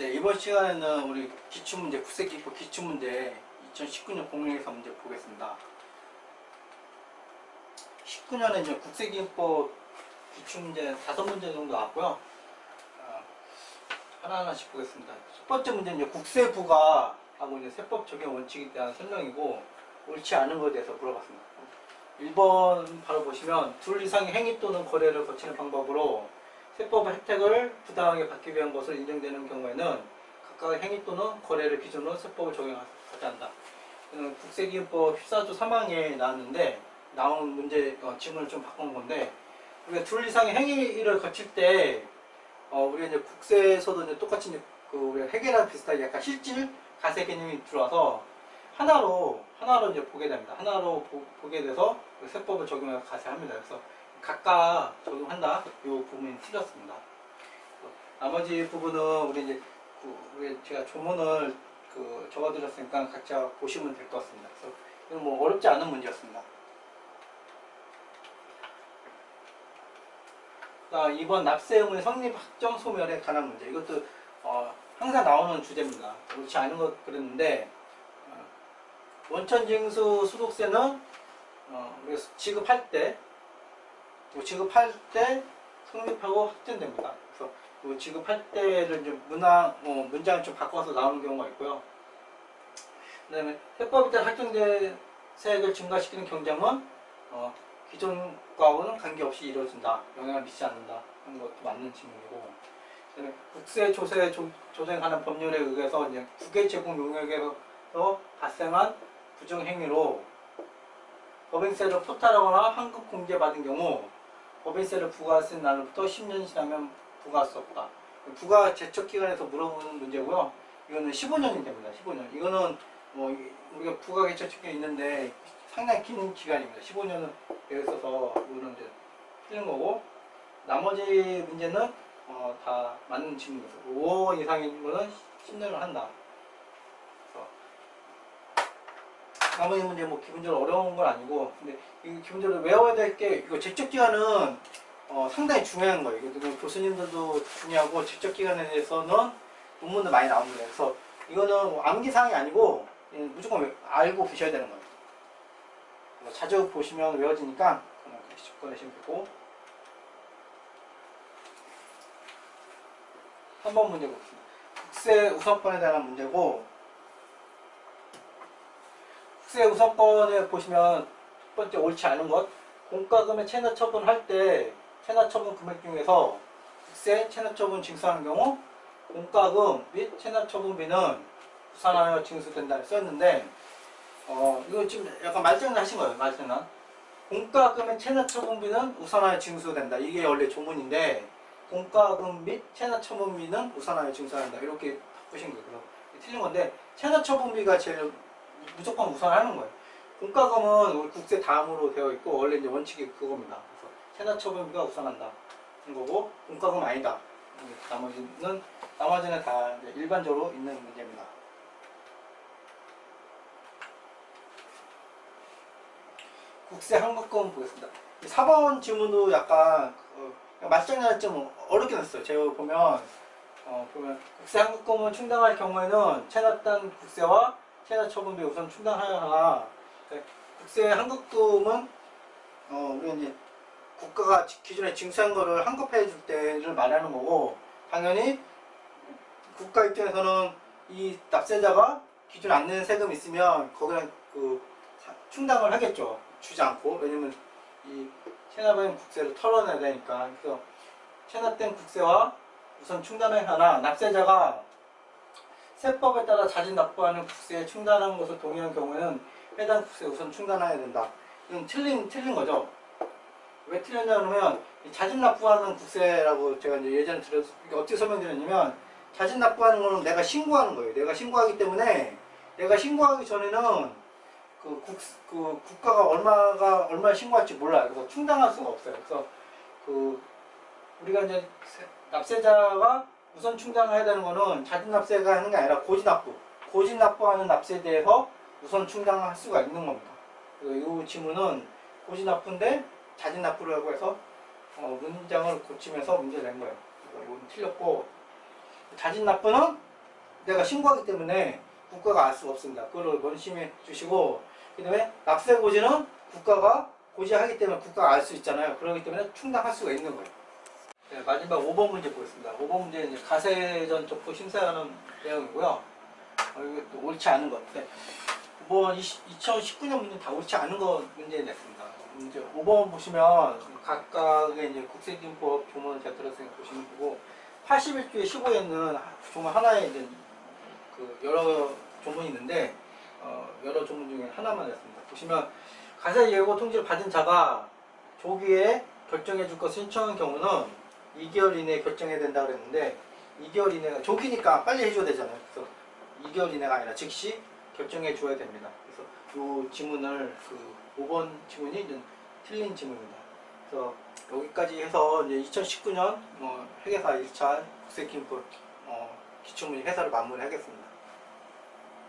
네, 이번 시간에는 우리 기출문제, 국세기법 기출문제 2019년 공명에서 문제 보겠습니다. 19년에 이제 국세기법 기출문제 다섯 문제 정도 나왔고요. 어, 하나하나씩 보겠습니다. 첫 번째 문제는 국세부가 하고 세법 적용 원칙에 대한 설명이고 옳지 않은 것에 대해서 물어봤습니다. 1번 바로 보시면 둘 이상의 행위 또는 거래를 거치는 방법으로 세법 혜택을 부당하게 받기 위한 것을 인정되는 경우에는 각각의 행위 또는 거래를 기준으로 세법을 적용하지 한다. 이는 국세기준법 14조 3항에 나왔는데 나온 문제 어, 질문을 좀 바꾼 건데 우리가 둘 이상의 행위를 거칠 때 어, 우리가 이제 국세에서도 이제 똑같이 이제 그 우리가 회계랑 비슷하게 약간 실질 가세 개념이 들어와서 하나로 하나로 이제 보게 됩니다. 하나로 보, 게 돼서 그 세법을 적용해서 가세합니다. 그래서 각각 적용한다. 이 부분이 틀렸습니다. 나머지 부분은 우리 이제 그 우리 제가 조문을 그 적어드렸으니까 각자 보시면 될 것 같습니다. 그래서 이건 뭐 어렵지 않은 문제였습니다. 자, 이번 납세 의무의 성립 확정 소멸에 관한 문제. 이것도 어, 항상 나오는 주제입니다. 옳지 않은 것 그랬는데 어, 원천징수 소득세는 어, 지급할 때뭐 지급할 때 성립하고 확정됩니다. 그래서 뭐 지급할 때를 좀 문항 어, 문장을 좀 바꿔서 나오는 경우가 있고요. 그 다음에 세법에 따라 확정된 세액을 증가시키는 경쟁은 어, 기존과는 관계없이 이루어진다. 영향을 미치지 않는다. 하는 것도 맞는 질문이고 국세 조세 조, 조정하는 법률에 의해서 이제 국외 제공 용역에서 발생한 부정 행위로 법인세를 포탈하거나 환급 공제받은 경우 법인세를 부과했을 날부터 10년 지나면 부과할 수 없다. 부가 제척 기간에서 물어보는 문제고요. 이거는 15년이 됩니다. 15년. 이거는 뭐 우리가 부가 개척 기간이 있는데 상당히 긴 기간입니다. 15년을 예를 들어서 이거는 이제 틀린 거고 나머지 문제는 어, 다 맞는 질문이죠. 5억 이상인 거는 10년을 한다. 나머지 문제 뭐 기본적으로 어려운 건 아니고 근데 이 기본적으로 외워야 될 게 이거 제적 기간은 어, 상당히 중요한 거예요. 이거 교수님들도 중요하고 제적 기간에 대해서는 논문도 많이 나옵니다. 그래서 이거는 뭐 암기 사항이 아니고 무조건 외- 알고 계셔야 되는 거예요. 그래서 자주 보시면 외워지니까 그냥 접근하시면 되고 3번 문제 보겠습니다. 국세 우선권에 대한 문제고 국세 우선권에 보시면 첫 번째 옳지 않은 것 공과금의 체납 처분할 때 체납 처분 금액 중에서 국세 체납 처분 징수하는 경우 공과금 및 체납 처분비는 부산하여 징수된다 썼는데 어 이거 지금 약간 말장난 하신 거예요 말장난. 공과금의 체납 처분비는 우선하여 징수된다. 이게 원래 조문인데 공과금 및 체납 처분비는 우선하여 징수한다. 이렇게 바꾸신 거예요. 틀린 건데 체납 처분비가 제일 무조건 우선하는 거예요 공과금은 국세 다음으로 되어 있고 원래 이제 원칙이 그겁니다 그래서 체납 처분비가 우선한다 는 거고 공과금 아니다 나머지는 나머지는 다 일반적으로 있는 문제입니다. 국세 한국금 보겠습니다. 4번 질문도 약간 어, 말장난 좀 어렵게 났어요. 제가 보면 어, 보면 국세 한국금을 충당할 경우에는 체납단 국세와 체납 처분비 우선 하나 네, 국세 한국금은 어, 우리 이제 국가가 기존에 징수한 거를 환급해 줄 때를 말하는 거고 당연히 국가 입장에서는 이 납세자가 기존 안 내는 세금 있으면 거기랑 그 사- 충당을 하겠죠. 주지 않고. 왜냐면 이 체납된 국세를 털어내야 되니까. 그래서 체납된 국세와 우선 충당을 하나 납세자가 세법에 따라 자진 납부하는 국세에 충당하는 것을 동의한 경우에는 해당 국세 우선 충당해야 된다. 이건 틀린 틀린 거죠. 왜 틀렸냐 그러면 이 자진 납부하는 국세라고 제가 이제 예전에 이게 어떻게 설명드렸냐면 자진 납부하는 거는 내가 신고하는 거예요. 내가 신고하기 때문에 내가 신고하기 전에는 그, 국, 그 국가가 얼마가 얼마 신고할지 몰라요. 그래서 충당할 수가 없어요. 그래서 그 우리가 이제 세- 납세자가 우선 충당해야 되는 거는 자진 납세가 하는 게 아니라 고지 납부, 고지 납부하는 납세에 대해서 우선 충당할 수가 있는 겁니다. 이 질문은 고지 납부인데 자진 납부라고 해서 어, 문장을 고치면서 문제를 낸 거예요. 이건 틀렸고 자진 납부는 내가 신고하기 때문에 국가가 알 수가 없습니다. 그걸 명심해 주시고 그 다음에 납세 고지는 국가가 고지하기 때문에 국가가 알 수 있잖아요. 그렇기 때문에 충당할 수가 있는 거예요. 네, 마지막 5번 문제 보겠습니다. 5번 문제는 이제 가세전 족부 심사하는 내용이고요. 어, 이거 또 옳지 않은 것. 네. 5번 2019년 문제 다 옳지 않은 거 문제 냈습니다. 문제 5번 보시면 각각의 이제 국세기준법 조문을 제가 들었으니까 보시면 보고 81주의 15에는 조문 하나에 이제 그 여러 조문이 있는데 어, 여러 조문 중에 하나만 냈습니다. 보시면 가세 예고 통지를 받은 자가 조기에 결정해 줄 것을 신청한 경우는 2개월 이내에 결정해야 된다 그랬는데 2개월 이내가 조기니까 빨리 해줘야 되잖아요. 그래서 2개월 이내가 아니라 즉시 결정해 줘야 됩니다. 그래서 이 지문을 그 5번 지문이 틀린 지문입니다. 그래서 여기까지 해서 이제 2019년 어, 회계사 1차 국세기준법 어, 기출문제 해설을 마무리하겠습니다.